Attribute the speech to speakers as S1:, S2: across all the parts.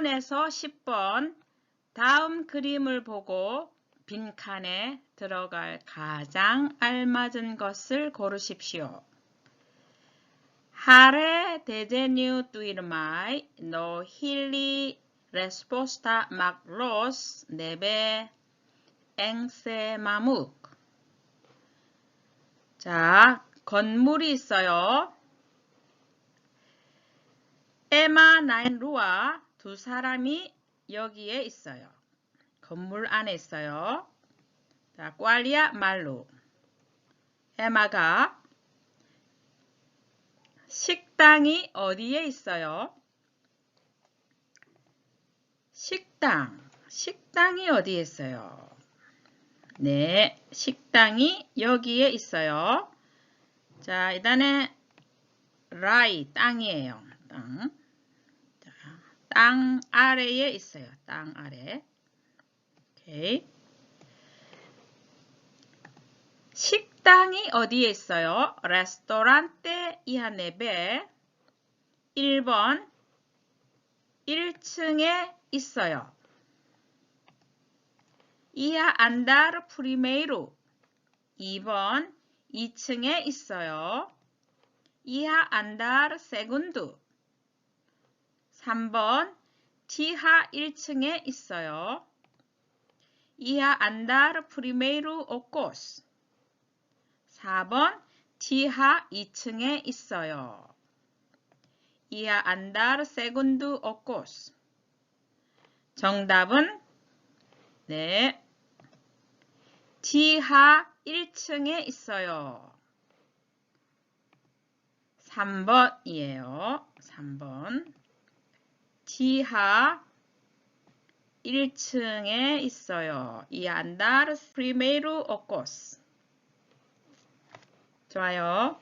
S1: 1번에서 10번 다음 그림을 보고 빈칸에 들어갈 가장 알맞은 것을 고르십시오. Hare desenho do irmão no hili resposta magros nebe engsemamuk. 자, 건물이 있어요. 에마 나인루와 두 사람이 여기에 있어요. 건물 안에 있어요. 자, 꽈리아 말로. 에마가 식당이 어디에 있어요? 식당. 식당이 어디에 있어요? 네, 식당이 여기에 있어요. 자, 일단에 라이 땅이에요. 땅. 자, 땅 아래에 있어요. 땅 아래. 오케이. 식당이 어디에 있어요? 레스토랑테 이하네베 1번 1층에 있어요. 이하 안다르 프리메이로 2번 2층에 있어요. 이하 안다르 세군두 3번 티하 1층에 있어요. 이하 프리메이루 오코스 4번 티하 2층에 있어요. 이하 세군두 오코스 정답은 네 티하 1층에 있어요. 3번이에요. 3번 티하 1층에 있어요. 이 프리메이루 오코스 좋아요.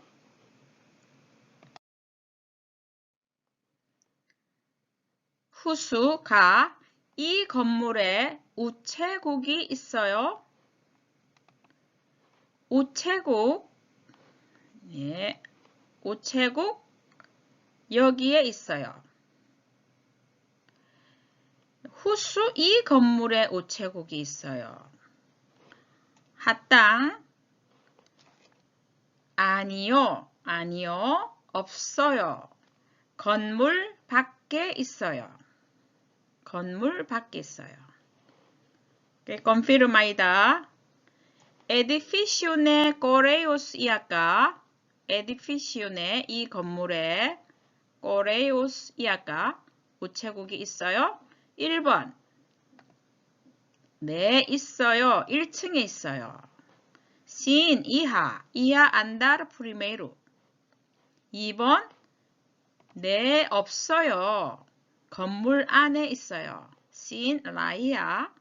S1: 후수가 이 건물에 우체국이 있어요. 우체국, 예, 우체국 여기에 있어요. 후수 이 건물에 우체국이 있어요. 하땅 아니요, 아니요, 없어요. 건물 밖에 있어요. 건물 밖에 있어요. confirm이다. edificione correos 이 아까 edificione 이 건물에 correos 이 아까 우체국이 있어요. 1번 네, 있어요. 1층에 있어요. 신 이하, 이하 안다르 프리메로 2번 네, 없어요. 건물 안에 있어요. 신 라이아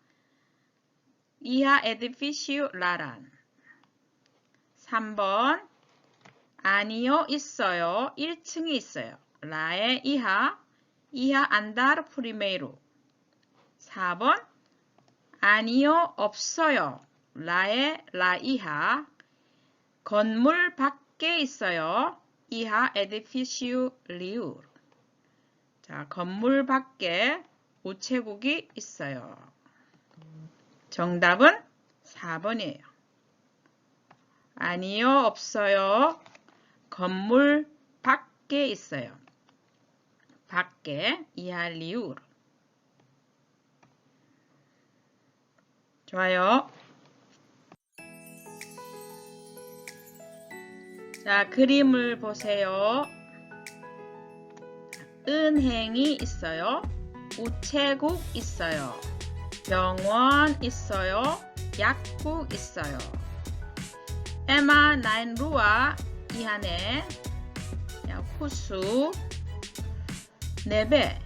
S1: 이하 에디피시우 라란 3번 아니요 있어요. 1층에 있어요. 라의 이하 이하 안다르 프리메로 4번 아니요 없어요. 라의 라 이하 건물 밖에 있어요. 이하 에디피시우 리우 자, 건물 밖에 우체국이 있어요. 정답은 4번이에요. 아니요, 없어요. 건물 밖에 있어요. 밖에 이할리우 좋아요. 자, 그림을 보세요. 은행이 있어요. 우체국 있어요. 병원 있어요. 약국 있어요. 에마 나인루와 이한에 후수 네배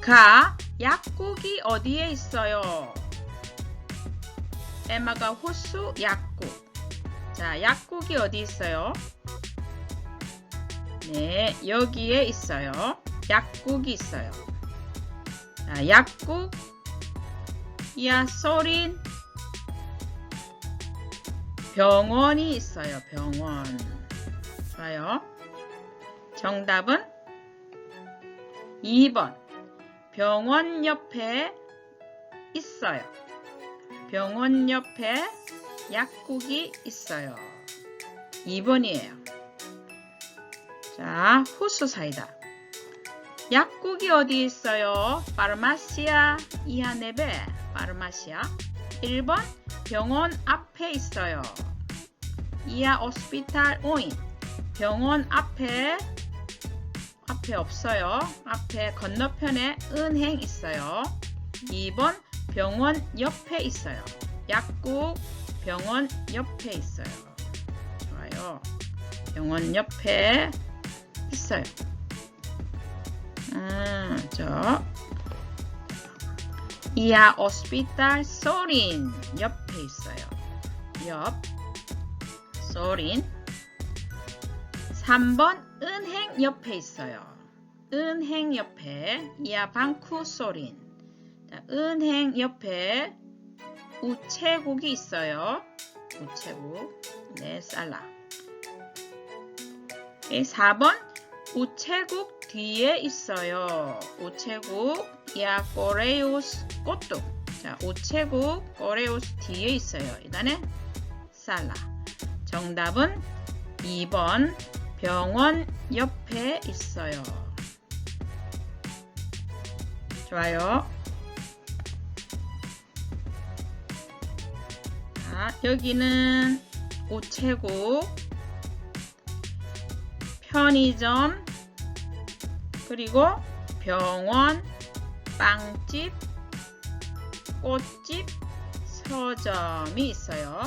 S1: 가 약국이 어디에 있어요? 에마가 호수 약국 자 약국이 어디 있어요? 네, 여기에 있어요. 약국이 있어요. 자, 약국, 야, 소린, 병원이 있어요. 병원. 좋아요. 정답은 2번 병원 옆에 있어요. 병원 옆에 약국이 있어요. 2번이에요. 자, 후수 사이다. 약국이 어디 있어요? 파르마시아 이하네베 파르마시아 1번 병원 앞에 있어요. 이하 오스피탈 오인 병원 앞에 앞에 없어요. 앞에 건너편에 은행 있어요. 2번 병원 옆에 있어요. 약국 병원 옆에 있어요. 좋아요. 병원 옆에 있어요. 음, 저 이하 오스피탈 소린 옆에 있어요. 옆 소린 3번 은행 옆에 있어요. 은행 옆에 이하 방쿠 소린 자, 은행 옆에 우체국이 있어요. 우체국 네 살라 4번 우체국 뒤에 있어요. 우체국 야 꼬레우스 꽃도 자 우체국 꼬레우스 뒤에 있어요. 이단에 살라 정답은 2번 병원 옆에 있어요. 좋아요. 자, 여기는 우체국, 편의점, 그리고 병원, 빵집, 꽃집, 서점이 있어요.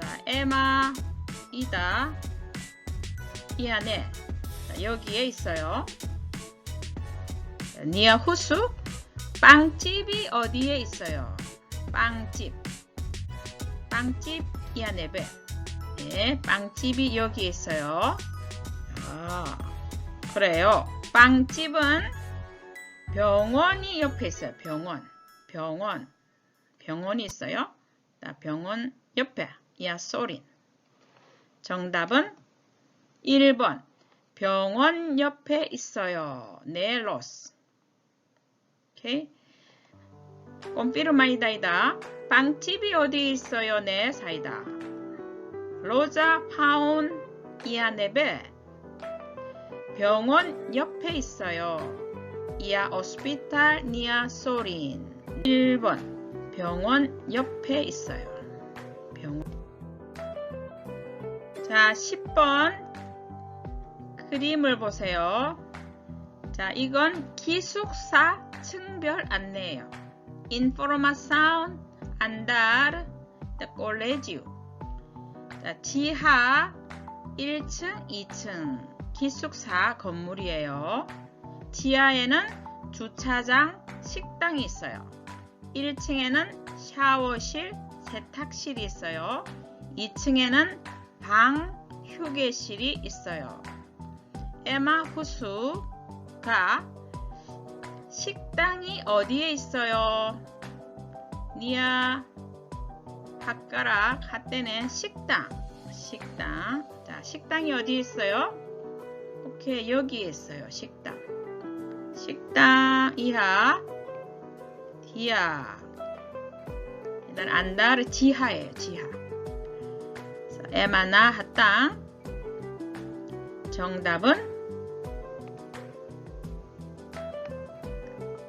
S1: 자, 에마, 이다, 이 안에 자, 여기에 있어요. 자, 니아 후수, 빵집이 어디에 있어요? 빵집. 빵집 이 안에 배. 네, 빵집이 여기 있어요. 아, 그래요. 빵집은 병원이 옆에 있어요. 병원. 병원. 병원이 있어요. 자, 병원 옆에 이야 소린. 정답은 1번. 병원 옆에 있어요. 네 로스. 오케이. 꼼피르마이다이다. 빵집이 어디 있어요? 네, 사이다. 로자 파운 이아네베. 병원 옆에 있어요. 이아 오스피탈 니아 소린. 1번. 병원 옆에 있어요. 병원. 자, 10번. 그림을 보세요. 자, 이건 기숙사 층별 안내예요. Informação andar de colégio. 자, 지하 1층, 2층 기숙사 건물이에요. 지하에는 주차장, 식당이 있어요. 1층에는 샤워실, 세탁실이 있어요. 2층에는 방, 휴게실이 있어요. 에마 후수가 식당이 어디에 있어요? 니아 학가락 핫때는 식당. 식당. 자 식당이 어디 있어요? 오케이 여기에 있어요 식당. 식당 이하 디하. 일단 안다르 지하예요 지하. 에마나 핫땅 정답은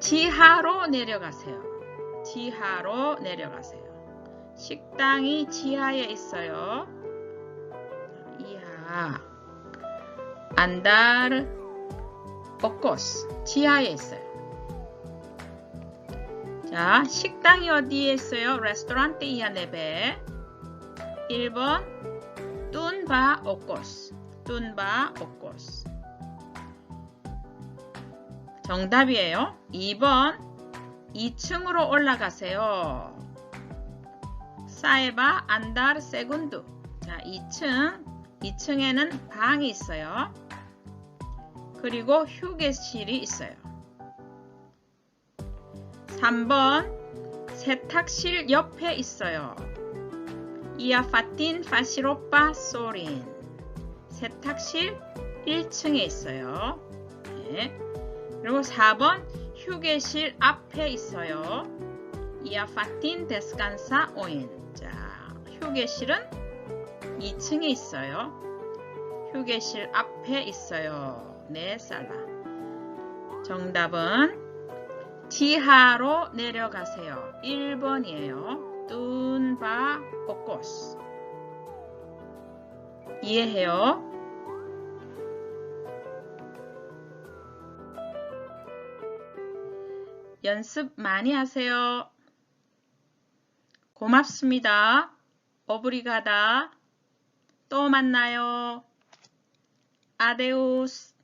S1: 지하로 내려가세요. 지하로 내려가세요. 식당이 지하에 있어요. 이하. 안다르 오코스 지하에 있어요. 자, 식당이 어디에 있어요? 레스토랑테 이하 네베 1번 뚠바 오코스 뚠바 오코스 정답이에요. 2번 2층으로 올라가세요. 사에바 안다르 세군두 자 2층 2층에는 방이 있어요. 그리고 휴게실이 있어요. 3번 세탁실 옆에 있어요. 이아 파틴 파시로빠 소린 세탁실 1층에 있어요. 네. 그리고 4번 휴게실 앞에 있어요. 이아 파틴 데스칸사 오인. 자, 휴게실은 2층에 있어요. 휴게실 앞에 있어요. 네, 살라. 정답은 지하로 내려가세요. 1번이에요. 뚠바 꼬꼬스. 이해해요? 연습 많이 하세요. 고맙습니다. 오브리가다. 또 만나요. 아데우스.